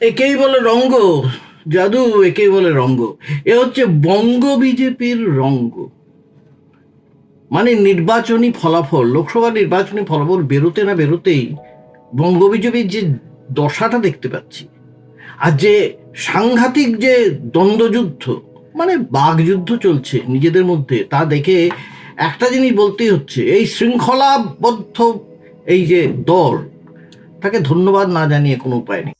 একেই বলে রঙ্গ, জাদু একেই বলে রঙ্গ। এ হচ্ছে বঙ্গ বিজেপির রঙ্গ। মানে নির্বাচনী ফলাফল, লোকসভা নির্বাচনী ফলাফল বেরোতে না বেরোতেই বঙ্গ বিজেপির যে দশাটা দেখতে পাচ্ছি, আর যে সাংঘাতিক যে দ্বন্দ্বযুদ্ধ মানে বাগযুদ্ধ চলছে নিজেদের মধ্যে, তা দেখে একটা জিনিস বলতেই হচ্ছে, এই শৃঙ্খলাবদ্ধ এই যে দল, তাকে ধন্যবাদ না জানিয়ে কোনো উপায় নেই।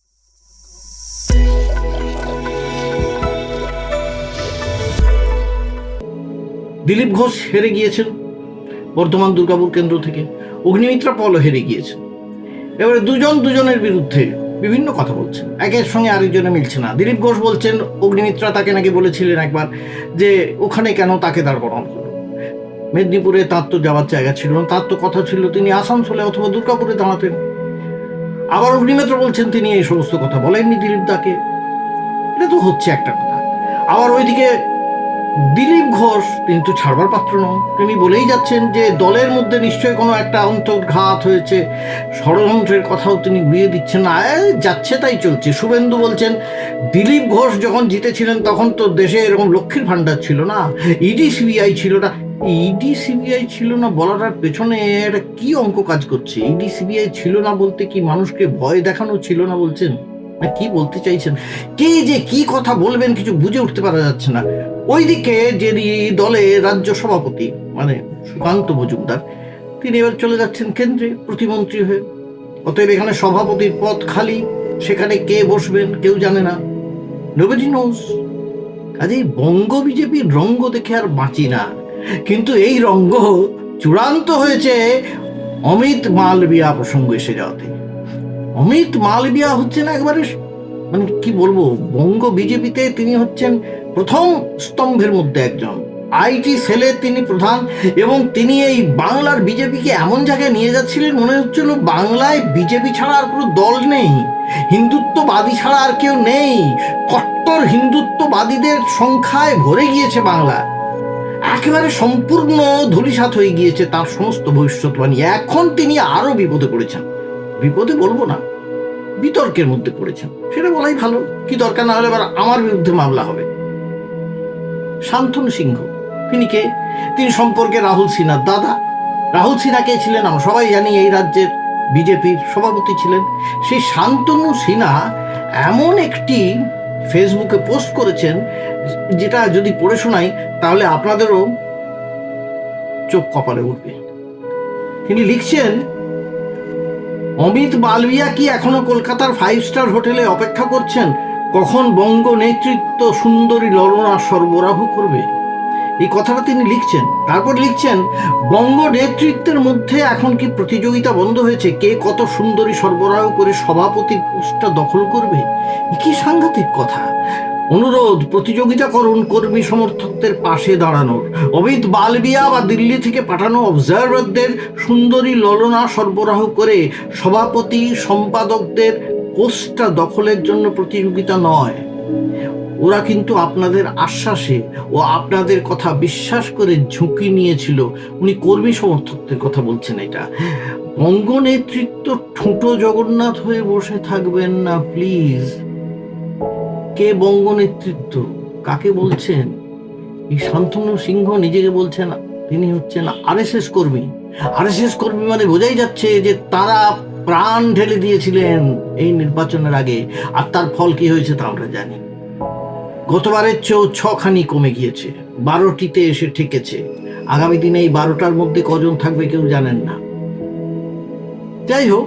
দিলীপ ঘোষ হেরে গিয়েছেন বর্ধমান দুর্গাপুর কেন্দ্র থেকে। অগ্নিমিত্রা পলও হেরে গিয়েছেন। এবারে দুজন দুজনের বিরুদ্ধে বিভিন্ন কথা বলছেন। একের সঙ্গে আরেকজনে মিলছে না। দিলীপ ঘোষ বলছেন, অগ্নিমিত্রা তাকে নাকি বলেছিলেন একবার যে ওখানে কেন তাকে দাঁড় করানো মেদিনীপুরে তার তো যাওয়ার জায়গা ছিল না, তার তো কথা ছিল, তিনি আসানসোলে অথবা দুর্গাপুরে দাঁড়াতেন। আবার অগ্নিমিত্র বলছেন, তিনি এই সমস্ত কথা বলেননি দিলীপ দাকে। এটা তো হচ্ছে একটা কথা। আবার ওইদিকে দিলীপ ঘোষ তিনি তো ছাড়বার পাত্র নন। তিনি বলেই যাচ্ছেন যে দলের মধ্যে নিশ্চয়ই কোনো একটা অন্তর্ঘাত হয়েছে। ষড়যন্ত্রের কথাও তিনি ঘুরিয়ে দিচ্ছেন না। যাচ্ছে তাই চলছে। শুভেন্দু বলছেন, দিলীপ ঘোষ যখন জিতেছিলেন তখন তো দেশে এরকম লক্ষ্মীর ভাণ্ডার ছিল না। ইডি সিবিআই ছিল না। ইডি সিবিআই ছিল না বলাটার পেছনে একটা কি অঙ্ক কাজ করছে? ইডি সিবিআই ছিল না বলতে কি মানুষকে ভয় দেখানো ছিল না বলছেন? না কি বলতে চাইছেন? কে যে কি কথা বলবেন কিছু বুঝে উঠতে পারা যাচ্ছে না। ওইদিকে যিনি দলে রাজ্য সভাপতি মানে সুকান্ত মজুমদার, তিনি এবার চলে যাচ্ছেন কেন্দ্রে প্রতিমন্ত্রী হয়ে। অতএব এখানে সভাপতির পদ খালি, সেখানে কে বসবেন কেউ জানে না। নোবেডি নোস কাজেই বঙ্গ বিজেপির রঙ্গ দেখে আর বাঁচি না। কিন্তু এই রঙ্গ চূড়ান্ত হয়েছে অমিত মালবিয়া প্রসঙ্গ এসে যাওয়াতে। অমিত মালবিয়া হচ্ছেন একবারে মানে কি বলব, বঙ্গ বিজেপিতে তিনি হচ্ছেন প্রথম স্তম্ভের মধ্যে একজন। আইটি সেলের তিনি প্রধান এবং তিনি এই বাংলার বিজেপিকে এমন জায়গায় নিয়ে যাচ্ছিলেন, মনে হচ্ছিল বাংলায় বিজেপি ছাড়া আর কোনো দল নেই, হিন্দুত্ববাদী ছাড়া আর কেউ নেই, কট্টর হিন্দুত্ববাদীদের সংখ্যায় ভরে গিয়েছে বাংলা। একেবারে সম্পূর্ণ ধূলিসাৎ হয়ে গিয়েছে তার সমস্ত ভবিষ্যৎবাণী। এখন তিনি আরও বিপদে পড়েছেন। বিপদে বলব না, বিতর্কের মধ্যে পড়েছেন। সেটা বলাই ভালো, কি দরকার না হলে এবার আমার বিরুদ্ধে মামলা হবে। শান্তনু সিংহ। তিনি কে? তিনি সম্পর্কে রাহুল সিনহার দাদা। রাহুল সিনহা কে ছিলেন? আমরা সবাই জানি এই রাজ্যের বিজেপির সভাপতি ছিলেন। সেই শান্তনু সিনহা এমন একটি ফেসবুকে পোস্ট করেছেন, যেটা যদি পড়ে শোনাই, তাহলে আপনাদেরও চোখ কপালে উঠবে। তিনি লিখছেন, অমিত মালবিয়া কি এখনও কলকাতার ফাইভ স্টার হোটেলে অপেক্ষা করছেন? কখন বঙ্গ নেতৃত্ব সুন্দরী ললনা সরবরাহ করবে? এই কথাটা তিনি লিখছেন। তারপর লিখছেন বঙ্গ নেতৃত্বের মধ্যে এখন কি প্রতিযোগিতা বন্ধ হয়েছে? কে কত সুন্দরী সরবরাহ করে সভাপতির পোস্টটা দখল করবে? কি সাংঘাতিক কথা। অনুরোধ, প্রতিযোগিতা করুন কর্মী সমর্থকদের পাশে দাঁড়ানোর। অমিত বালবিয়া বা দিল্লি থেকে পাঠানো অবজারভারদের সুন্দরী ললনা সরবরাহ করে সভাপতি, সম্পাদকদের পোস্টটা দখলের জন্য প্রতিযোগিতা নয়। ওরা কিন্তু আপনাদের আশ্বাসে ও আপনাদের কথা বিশ্বাস করে ঝুঁকি নিয়েছিল। উনি কর্মী সমর্থকদের কথা বলছেন এটা। বঙ্গ নেতৃত্ব ঠুঁটো জগন্নাথ হয়ে বসে থাকবেন না, প্লিজ। কে বঙ্গ নেতৃত্ব কাকে বলছেন? এই শান্তনু সিংহ নিজেকে বলছেন, তিনি হচ্ছেন আরএসএস কর্মী। আরএসএস কর্মী মানে বোঝাই যাচ্ছে যে তারা প্রাণ ঢেলে দিয়েছিলেন এই নির্বাচনের আগে। আর তার ফল কি হয়েছে তা আমরা জানি। গতবারের চেয়েও ছখানি কমে গিয়েছে। বারোটিতে এসে ঠেকেছে। আগামী দিনে এই বারোটার মধ্যে কজন থাকবে কেউ জানেন না। যাই হোক,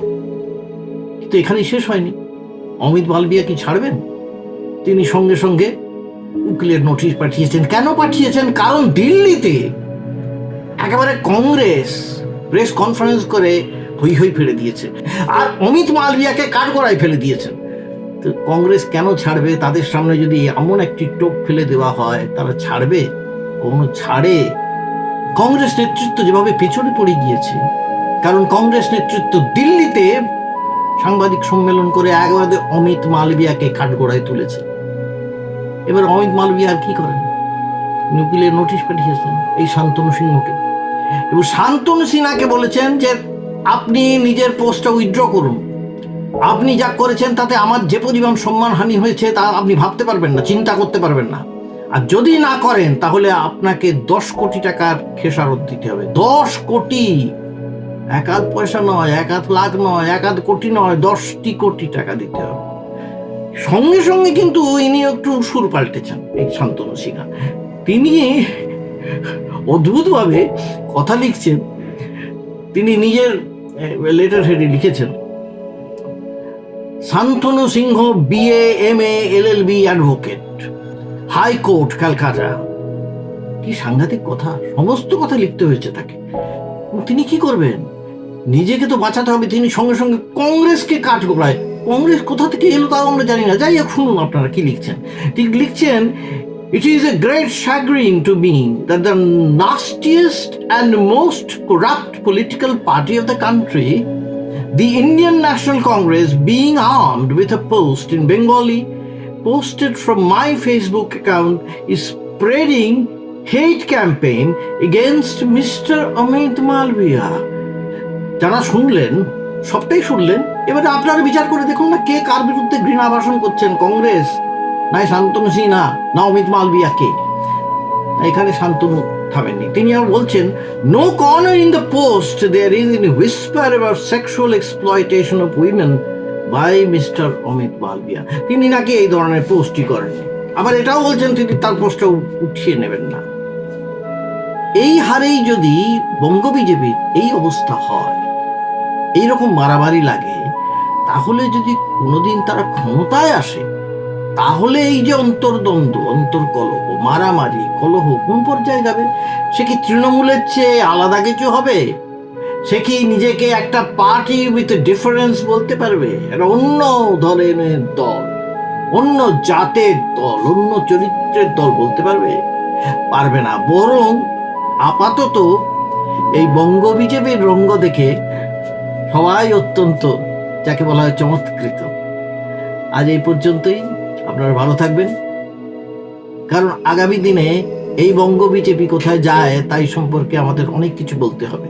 কিন্তু এখানেই শেষ হয়নি। অমিত মালবিয়া কি ছাড়বেন? তিনি সঙ্গে সঙ্গে উকিলের নোটিশ পাঠিয়েছেন। কেন পাঠিয়েছেন? কারণ দিল্লিতে একেবারে কংগ্রেস প্রেস কনফারেন্স করে হই হই ফেলে দিয়েছে। আর অমিত মালবিয়াকে কাঠগড়ায় ফেলে দিয়েছেন তো কংগ্রেস কেন ছাড়বে? তাদের সামনে যদি এমন একটি টোপ ফেলে দেওয়া হয়, তারা ছাড়বে? কোনো ছাড়ে? কংগ্রেস নেতৃত্ব যেভাবে পেছনে পড়ে গিয়েছে, কারণ কংগ্রেস নেতৃত্ব দিল্লিতে সাংবাদিক সম্মেলন করে একবারে অমিত মালবিয়াকে কাঠগড়ায় তুলেছে। এবার অমিত মালবিয়া আর কি করেন? উকিলের নোটিশ পাঠিয়েছেন এই শান্তনু সিংহকে। এবং শান্তনু সিনহাকে বলেছেন যে আপনি নিজের পোস্টটা উইথড্র করুন। আপনি যা করেছেন তাতে আমার যে পরিমাণ সম্মানহানি হয়েছে তা আপনি ভাবতে পারবেন না, চিন্তা করতে পারবেন না। আর যদি না করেন, তাহলে আপনাকে দশ কোটি টাকার খেসারত দিতে হবে। দশ কোটি! এক আধ পয়সা নয়, এক আধ লাখ নয়, এক আধ কোটি নয়, দশটি কোটি টাকা দিতে হবে। সঙ্গে সঙ্গে কিন্তু ইনি একটু সুর পাল্টেছেন, এই শান্তনু সিনহা। তিনি অদ্ভুতভাবে কথা লিখছেন। তিনি নিজের লেটার হেডে লিখেছেন। Shantanu Sinha BA M A L L B advocate high court Calcutta কি সাংঘাতিক কথা, সমস্ত কথা লিখতে হয়েছে তাকে। তিনি কি করবেন? নিজেকে তো বাঁচাতে হবে, তিনি সঙ্গে সঙ্গে কংগ্রেসকে কাঠ গোড়ায়। কংগ্রেস কোথা থেকে এলো তাও আমরা জানি না। যাই হোক, শুনুন আপনারা কি লিখছেন। ঠিক লিখছেন It is a great chagrin to me that the nastiest and most corrupt political party of the country, the Indian National Congress, being armed with a post in Bengali posted from my Facebook account, is spreading hate campaign against Mr. Amit Malviya. যারা শুনলেন সবটাই শুনলেন এবারে আপনারা বিচার করে দেখুন না কে কার বিরুদ্ধে ঘৃণা ভাষণ করছেন কংগ্রেস নাই শান্তনু সিনহা না অমিত মালবিয়া কে এখানে শান্তনু থামেননি। তিনি আর বলছেন no corner in the post there is in whisper about sexual exploitation of women by mister Amit Malviya তিনি নাকি এই ধরনের পোস্টই করেন আবার এটাও বলছেন, তিনি তার পোস্টটা উঠিয়ে নেবেন না। এই হারেই যদি বঙ্গ বিজেপির এই অবস্থা হয়, এইরকম মারামারি লাগে, তাহলে যদি কোনোদিন তারা ক্ষমতায় আসে তাহলে এই যে অন্তর্দ্বন্দ্ব, অন্তর্কলহ, মারামারি, কলহ, কোন পর্যায়ে যাবে? সে কি তৃণমূলের চেয়ে আলাদা কিছু হবে? সে কি নিজেকে একটা পার্টি উইথ ডিফারেন্স বলতে পারবে? একটা অন্য ধরনের দল, অন্য জাতের দল, অন্য চরিত্রের দল বলতে পারবে? পারবে না। বরং আপাতত এই বঙ্গ বিজেপির রঙ্গ দেখে সবাই অত্যন্ত, যাকে বলা হয় চমৎকৃত। আজ এই পর্যন্তই। আপনারা ভালো থাকবেন। কারণ আগামী দিনে এই বঙ্গ বিজেপি কোথায় যায়, তাই সম্পর্কে আমাদের অনেক কিছু বলতে হবে।